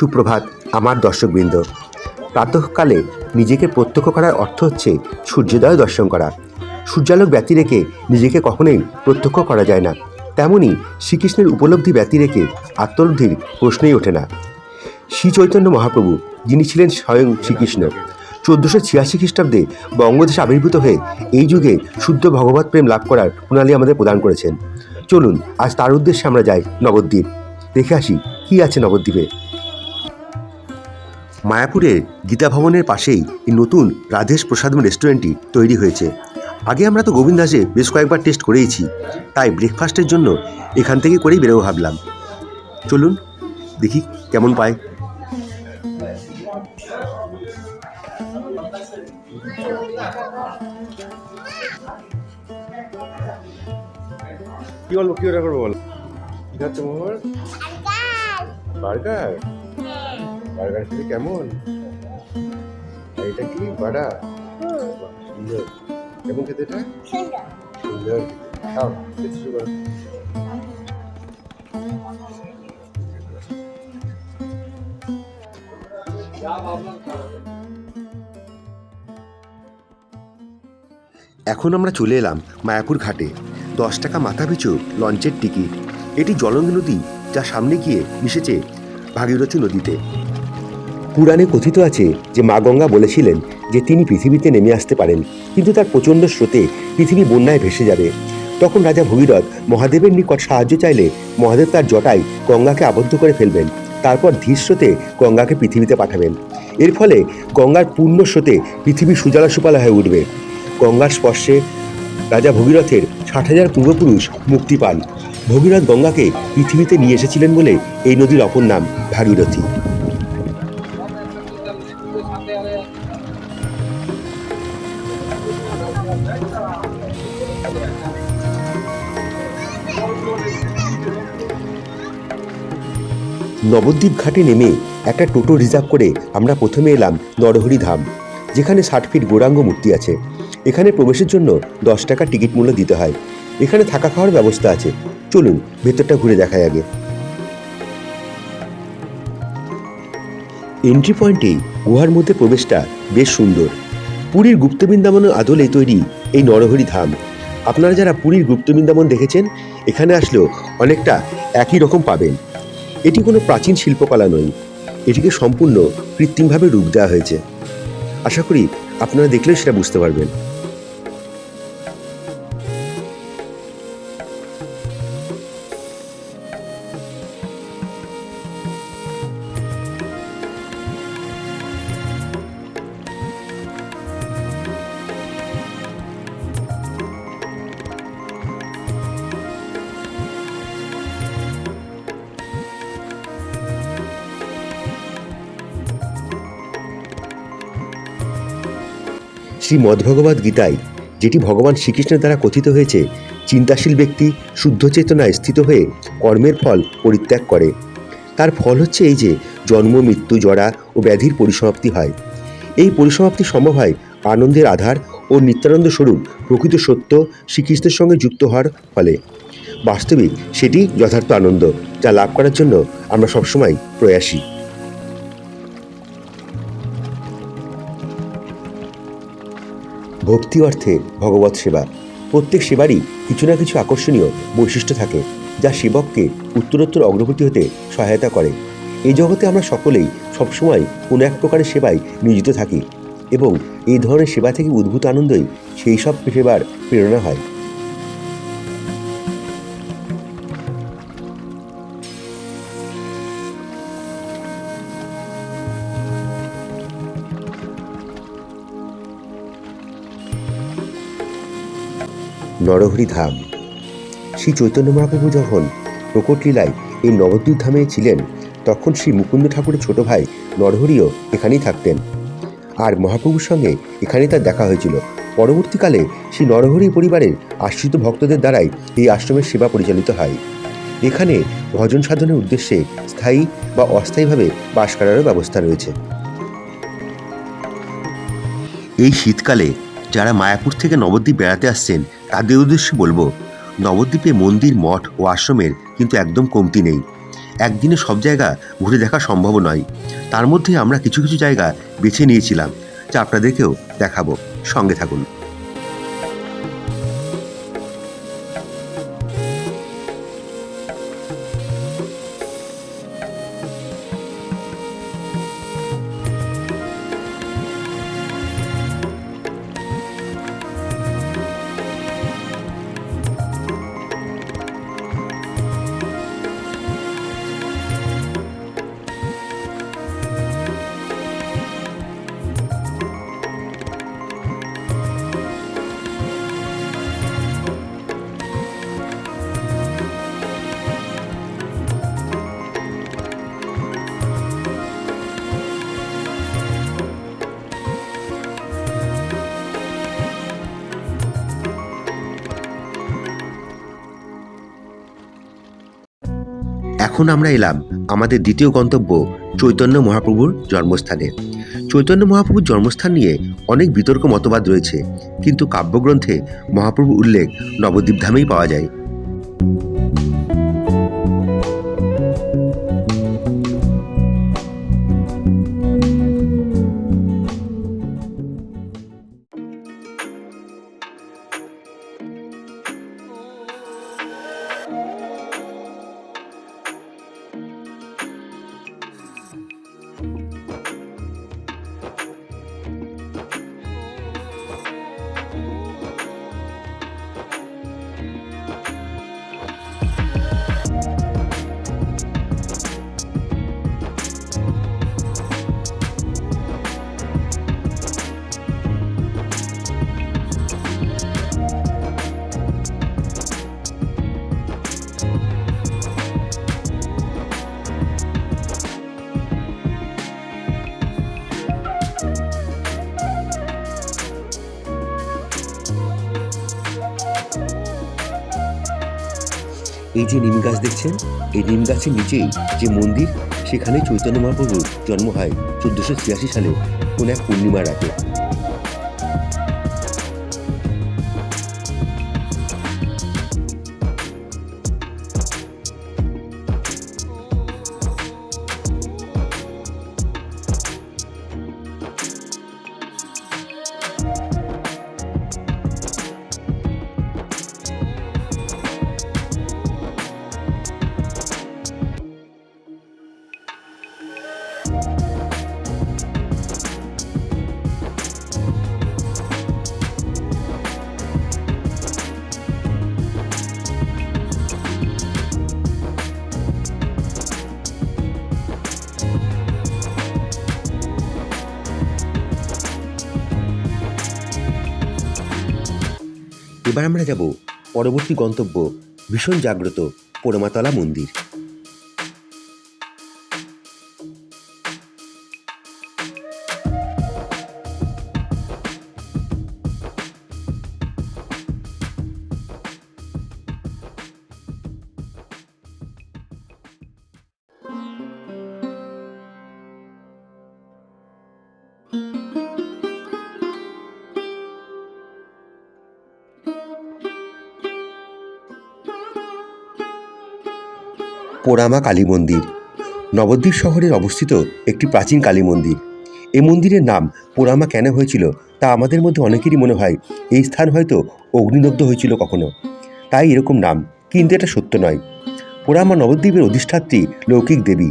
সুপ্রভাত, আমার দর্শকবৃন্দ। প্রাতঃকালে নিজেকে প্রত্যক্ষ করার অর্থ হচ্ছে সূর্যোদয় দর্শন করা। সূর্যালোক ব্যতি রেখে নিজেকে কখনোই প্রত্যক্ষ করা যায় না। তেমনি শ্রীকৃষ্ণের উপলব্ধি ব্যতি রেখে আত্মলব্ধির প্রশ্নই ওঠে না। শ্রী চৈতন্য মহাপ্রভু, যিনি ছিলেন স্বয়ং শ্রীকৃষ্ণ, চোদ্দোশো ছিয়াশি খ্রিস্টাব্দে বঙ্গদেশে আবির্ভূত হয়ে এই যুগে শুদ্ধ ভগবত প্রেম লাভ করার প্রণালী আমাদের প্রদান করেছেন। চলুন, আজ তার উদ্দেশ্যে আমরা যাই নবদ্বীপ। দেখে আসি, কি আছে নবদ্বীপে? মায়াপুরের গীতা ভবনের পাশেই এই নতুন রাধেশ প্রসাদম রেস্টুরেন্টটি তৈরি হয়েছে। আগে আমরা তো গোবিন্দ দাসে বেশ কয়েকবার টেস্ট করেইছি তাই ব্রেকফাস্টের জন্য এখান থেকে করেই বেরোবো ভাবলাম। চলুন দেখি কেমন পায়। কি বলব কি অর্ডার করব বল? কি খাচ্ছে বার্গার? বার্গার খেতে কেমন? এটা কি? বাড়া? সুন্দর। কেমন খেতে এটা? সুন্দর। খাও খেতে শুরু করো। এখন আমরা চলে এলাম মায়াপুর ঘাটে। দশ টাকা মাথা পিছু লঞ্চের টিকিট। এটি জলঙ্গ নদী যা সামনে গিয়ে মিশেছে ভাগীরথী নদীতে। পুরাণে কথিত আছে যে মা গঙ্গা বলেছিলেন যে তিনি পৃথিবীতে নেমে আসতে পারেন, কিন্তু তার প্রচণ্ড স্রোতে পৃথিবী বন্যায় ভেসে যাবে। তখন রাজা ভগীরথ মহাদেবের নিকট সাহায্য চাইলে মহাদেব তার জটায় গঙ্গাকে আবদ্ধ করে ফেলবেন, তারপর ধীর স্রোতে গঙ্গাকে পৃথিবীতে পাঠাবেন। এর ফলে গঙ্গার পূর্ণ স্রোতে পৃথিবী সুজলা সুপালা হয়ে উঠবে। গঙ্গার স্পর্শে রাজা ভগীরথের ষাট হাজার পূর্বপুরুষ মুক্তি পান। ভগীরথ গঙ্গাকে পৃথিবীতে নিয়ে এসেছিলেন বলে এই নদীর অপর নাম ভাগীরথী। নবদ্বীপ ঘাটে নেমে একটা টোটো রিজার্ভ করে আমরা প্রথমে এলাম নরহরি ধাম, যেখানে ষাট ফিট গৌরাঙ্গ মূর্তি আছে। এখানে প্রবেশের জন্য দশ টাকা টিকিট মূল্য দিতে হয়। এখানে থাকা খাওয়ার ব্যবস্থা আছে। চলুন, ভেতরটা ঘুরে দেখাই আগে। এন্ট্রি পয়েন্টেই গুহার মধ্যে প্রবেশটা বেশ সুন্দর। পুরীর গুপ্তবৃন্দাবনের আদলে তৈরি এই নরহরি ধাম। আপনারা যারা পুরীর গুপ্তবৃন্দাবন দেখেছেন, এখানে আসলেও অনেকটা একই রকম পাবেন। এটি কোনো প্রাচীন শিল্পকলা নয়। এটিকে সম্পূর্ণ কৃত্রিমভাবে রূপ দেওয়া হয়েছে। আশা করি আপনারা দেখলেও সেটা বুঝতে পারবেন। শ্রী মদ্ভগবদ গীতায়, যেটি ভগবান শ্রীকৃষ্ণের দ্বারা কথিত হয়েছে, চিন্তাশীল ব্যক্তি শুদ্ধ চেতনায় স্থিত হয়ে কর্মের ফল পরিত্যাগ করে। তার ফল হচ্ছে এই যে, জন্ম, মৃত্যু, জরা ও ব্যাধির পরিসমাপ্তি হয়। এই পরিসমাপ্তি সম্ভব হয় আনন্দের আধার ও নিত্যানন্দ স্বরূপ প্রকৃত সত্য শ্রীকৃষ্ণের সঙ্গে যুক্ত হওয়ার ফলে। বাস্তবিক সেটি যথার্থ আনন্দ, যা লাভ করার জন্য আমরা সবসময় প্রয়াসী। ভক্তি অর্থে ভগবত সেবা। প্রত্যেক সেবারই কিছু না কিছু আকর্ষণীয় বৈশিষ্ট্য থাকে, যা সেবককে উত্তরোত্তর অগ্রগতি হতে সহায়তা করে। এই জগতে আমরা সকলেই সবসময় কোনো এক প্রকারের সেবায় নিয়োজিত থাকি এবং এই ধরনের সেবা থেকে উদ্ভূত আনন্দই সেই সব সেবার প্রেরণা হয়। নরহরি ধাম। শ্রী চৈতন্য মহাপ্রভু যখন প্রকট লীলায় এই নবদ্বীপ ধামে ছিলেন, তখন শ্রী মুকুন্দ ঠাকুরের ছোট ভাই নরহরিও এখানেই থাকতেন। আর মহাপ্রভুর সঙ্গে এখানেই তার দেখা হয়েছিল। পরবর্তীকালে শ্রী নরহরি পরিবারের আশ্রিত ভক্তদের দ্বারাই এই আশ্রমের সেবা পরিচালিত হয়। এখানে ভজন সাধনের উদ্দেশ্যে স্থায়ী বা অস্থায়ীভাবে বাস করারও ব্যবস্থা রয়েছে। এই শীতকালে যারা মায়াপুর থেকে নবদ্বীপ বেড়াতে আসছেন তাদের উদ্দেশ্যে বলব, নবদ্বীপে মন্দির, মঠ ও আশ্রমের কিন্তু একদম কমতি নেই। একদিনে সব জায়গা ঘুরে দেখা সম্ভব নয়। তার মধ্যে আমরা কিছু কিছু জায়গা বেছে নিয়েছিলাম, যা আপনাদেরকেও দেখাবো। সঙ্গে থাকুন। এখন আমরা এলাম আমাদের দ্বিতীয় গন্তব্য চৈতন্য মহাপ্রভুর জন্মস্থানে। চৈতন্য মহাপ্রভুর জন্মস্থান নিয়ে অনেক বিতর্ক মতবাদ রয়েছে, কিন্তু কাব্যগ্রন্থে মহাপ্রভু উল্লেখ নবদ্বীপ ধামেই পাওয়া যায়। এই যে নিম গাছ দেখছেন, এই নিম গাছের নিচেই যে মন্দির সেখানে চৈতন্য মহাপ্রভুর জন্ম হয় চোদ্দশো ছিয়াশি সালে কোন এক পূর্ণিমা রাতে এবার আমরা যাব পরবর্তী গন্তব্য ভীষণ জাগ্রত পোড়ামাতলা মন্দির। পোড়ামা কালী মন্দির। নবদ্বীপ শহরে অবস্থিত একটি প্রাচীন কালী মন্দির। এই মন্দিরের নাম পোড়ামা কেন হয়েছিল তা আমাদের মধ্যে অনেকেরই মনে হয়। এই স্থান হয়তো অগ্নিদগ্ধ হয়েছিল কখনো। তাই এরকম নাম, কিন্তু এটা সত্য নয়। পোড়ামা নবদ্বীপের অধিষ্ঠাত্রী লৌকিক দেবী।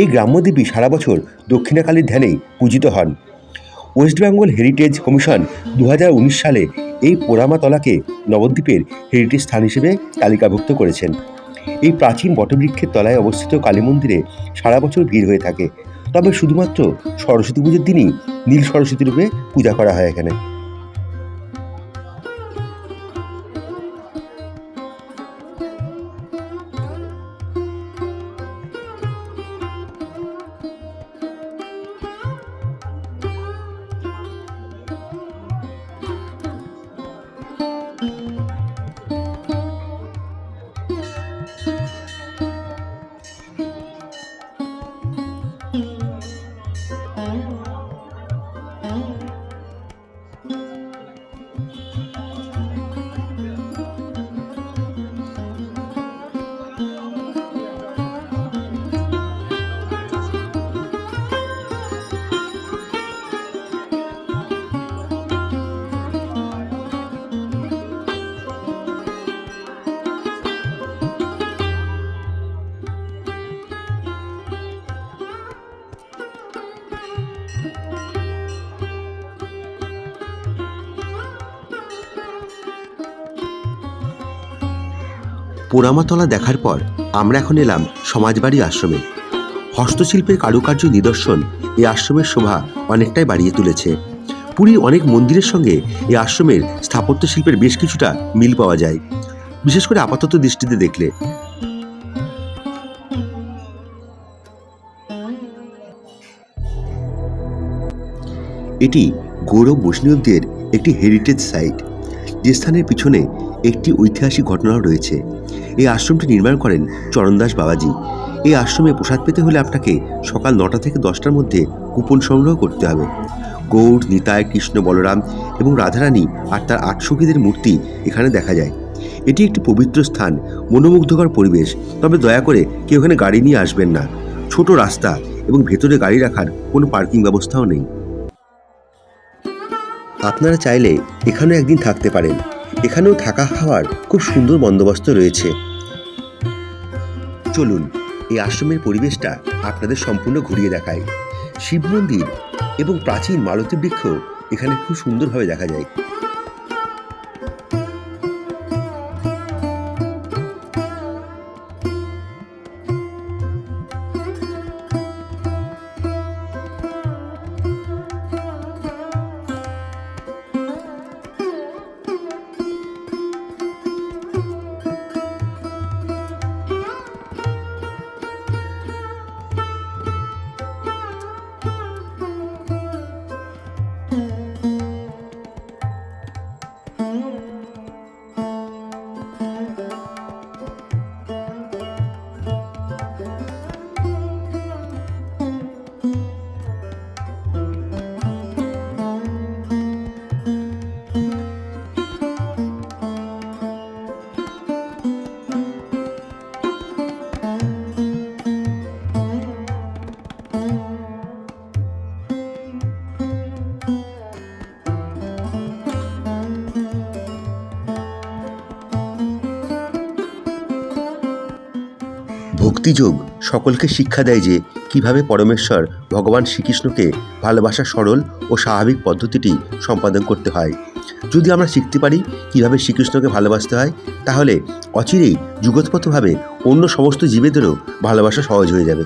এই গ্রাম্যদেবী সারা বছর দক্ষিণাকালীর ধ্যানেই পূজিত হন। ওয়েস্ট বেঙ্গল হেরিটেজ কমিশন দু হাজার উনিশ সালে এই পোড়ামাতলাকে নবদ্বীপের হেরিটেজ স্থান হিসেবে তালিকাভুক্ত করেছেন। এই প্রাচীন বটবৃক্ষের তলায় অবস্থিত কালী মন্দিরে সারা বছর ভিড় হয়ে থাকে। তবে শুধুমাত্র সরস্বতী পুজোর দিনই নীল সরস্বতী রূপে পূজা করা হয় এখানে। পোড়ামাতলা দেখার পর আমরা এখন এলাম সমাজবাড়ি আশ্রমে। হস্তশিল্পের কারুকার্য নিদর্শন এই আশ্রমের শোভা অনেকটাই বাড়িয়ে তুলেছে। পুরীর অনেক মন্দিরের সঙ্গে এই আশ্রমের স্থাপত্য শিল্পের বেশ কিছুটা মিল পাওয়া যায়। বিশেষ করে আপাতত দৃষ্টিতে দেখলে। এটি গৌরব বৈষ্ণবদের একটি হেরিটেজ সাইট যে স্থানের পিছনে একটি ঐতিহাসিক ঘটনাও রয়েছে। এই আশ্রমটি নির্মাণ করেন চরণদাস বাবাজি। এই আশ্রমে প্রসাদ পেতে হলে আপনাকে সকাল নটা থেকে দশটার মধ্যে কুপন সংগ্রহ করতে হবে। গৌড় নিতায় কৃষ্ণ, বলরাম এবং রাধারানী আর তার আট সখীদের মূর্তি এখানে দেখা যায়। এটি একটি পবিত্র স্থান, মনোমুগ্ধকর পরিবেশ। তবে দয়া করে কেউ এখানে গাড়ি নিয়ে আসবেন না। ছোট রাস্তা এবং ভেতরে গাড়ি রাখার কোনো পার্কিং ব্যবস্থাও নেই। আপনারা চাইলে এখানেও একদিন থাকতে পারেন। এখানেও থাকা খাওয়ার খুব সুন্দর বন্দোবস্ত রয়েছে। চলুন, এই আশ্রমের পরিবেশটা আপনাদের সম্পূর্ণ ঘুরিয়ে দেখায় শিব মন্দির এবং প্রাচীন মালতী বৃক্ষ এখানে খুব সুন্দরভাবে দেখা যায়। ভক্তিযোগ সকলকে শিক্ষা দেয় যে কীভাবে পরমেশ্বর ভগবান শ্রীকৃষ্ণকে ভালোবাসা সরল ও স্বাভাবিক পদ্ধতিটি সম্পাদন করতে হয়। যদি আমরা শিখতে পারি কীভাবে শ্রীকৃষ্ণকে ভালোবাসতে হয়, তাহলে অচিরেই যুগোৎপতভাবে অন্য সমস্ত জীবেদেরও ভালোবাসা সহজ হয়ে যাবে।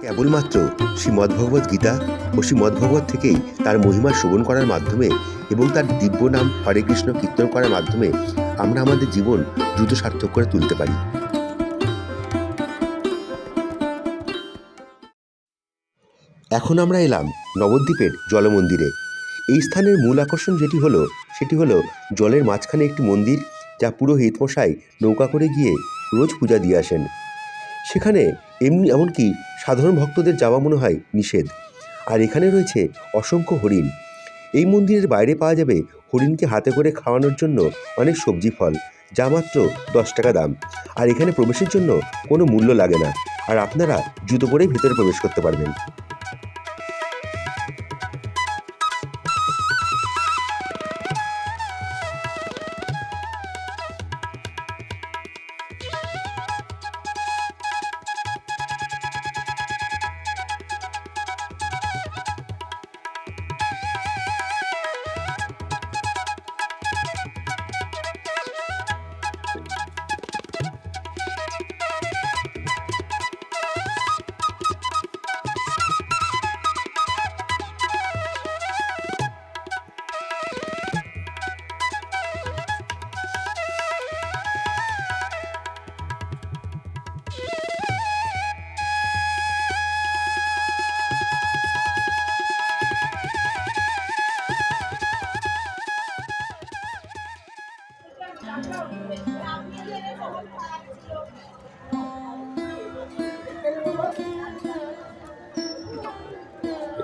কেবলমাত্র শ্রীমদ্ভগবত গীতা ও শ্রীমদ্ভগবত থেকেই তার মহিমা শ্রবণ করার মাধ্যমে এবং তার দিব্য নাম হরে কৃষ্ণ কীর্তন করার মাধ্যমে আমরা আমাদের জীবন দ্রুত সার্থক করে তুলতে পারি। এখন আমরা এলাম নবদ্বীপের জলমন্দিরে। এই স্থানের মূল আকর্ষণ যেটি হলো, সেটি হলো জলের মাঝখানে একটি মন্দির যা পুরোহিত মশাই নৌকা করে গিয়ে রোজ পূজা দিয়ে আসেন। সেখানে এমনি, এমনকি সাধারণ ভক্তদের যাওয়া মনে হয় নিষেধ। আর এখানে রয়েছে অসংখ্য হরিণ। এই মন্দিরের বাইরে পাওয়া যাবে হরিণকে হাতে করে খাওয়ানোর জন্য অনেক সবজি ফল, যা মাত্র দশ টাকা দাম। আর এখানে প্রবেশের জন্য কোনো মূল্য লাগে না। আর আপনারা জুতো পরেই ভেতরে প্রবেশ করতে পারবেন।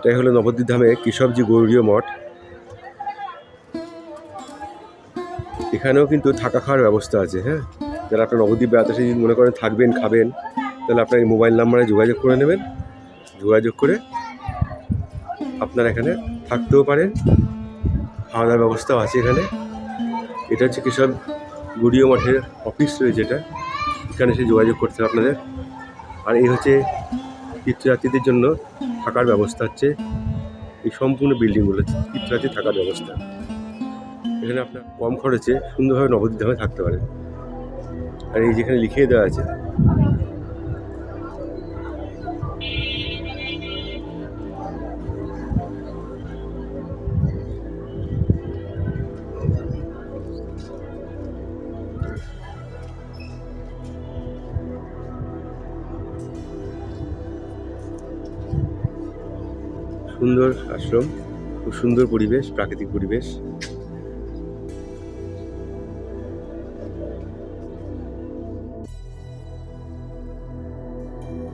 এটাই হলো নবদ্বীপ ধামে কেশবজি গৌরীয় মঠ। এখানেও কিন্তু থাকা খাওয়ার ব্যবস্থা আছে হ্যাঁ? যারা আপনার নবদ্বীপ বেড়াতে এসে যদি মনে করেন থাকবেন, খাবেন, তাহলে আপনার এই মোবাইল নাম্বারে যোগাযোগ করে নেবেন। যোগাযোগ করে আপনারা এখানে থাকতেও পারেন। খাওয়া দাওয়ার ব্যবস্থাও আছে এখানে। এটা হচ্ছে কেশব গুড়িও মঠের অফিস রয়েছে এটা। এখানে এসে যোগাযোগ করতে আপনাদের। আর এই হচ্ছে তীর্থযাত্রীদের জন্য থাকার ব্যবস্থা হচ্ছে এই সম্পূর্ণ বিল্ডিংগুলো ইত্যাদি থাকার ব্যবস্থা। এখানে আপনার কম খরচে সুন্দরভাবে নবদ্বীপ ধামে থাকতে পারেন আর এই যেখানে লিখিয়ে দেওয়া আছে সুন্দর আশ্রম, খুব সুন্দর পরিবেশ, প্রাকৃতিক পরিবেশ।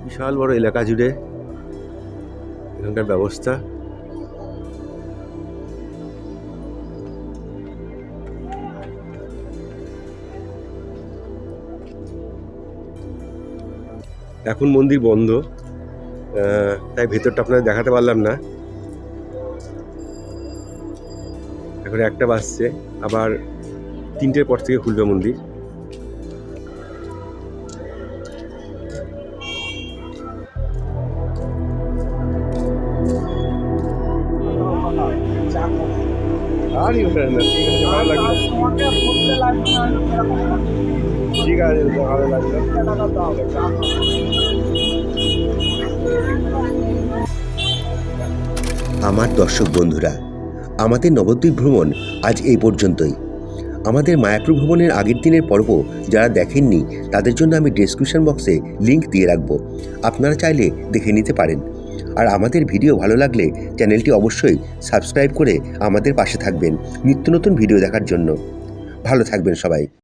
বিশাল বড় এলাকা জুড়ে এখানকার ব্যবস্থা। এখন মন্দির বন্ধ তাই ভেতরটা আপনাদের দেখাতে পারলাম না। এখন একটা বাজছে, আবার তিনটের পর থেকে খুলবে মন্দির। ঠিক আছে, ভালো লাগল। আমার দর্শক বন্ধুরা আমাদের নবদ্বীপ ভ্রমণ আজ এই পর্যন্তই। আমাদের মায়াপুর ভ্রমণের আগের দিনের পর্ব যারা দেখেননি, তাদের জন্য আমি ডেসক্রিপশন বক্সে লিঙ্ক দিয়ে রাখব। আপনারা চাইলে দেখে নিতে পারেন। আর আমাদের ভিডিও ভালো লাগলে চ্যানেলটি অবশ্যই সাবস্ক্রাইব করে আমাদের পাশে থাকবেন। নিত্য নতুন ভিডিও দেখার জন্য। ভালো থাকবেন সবাই।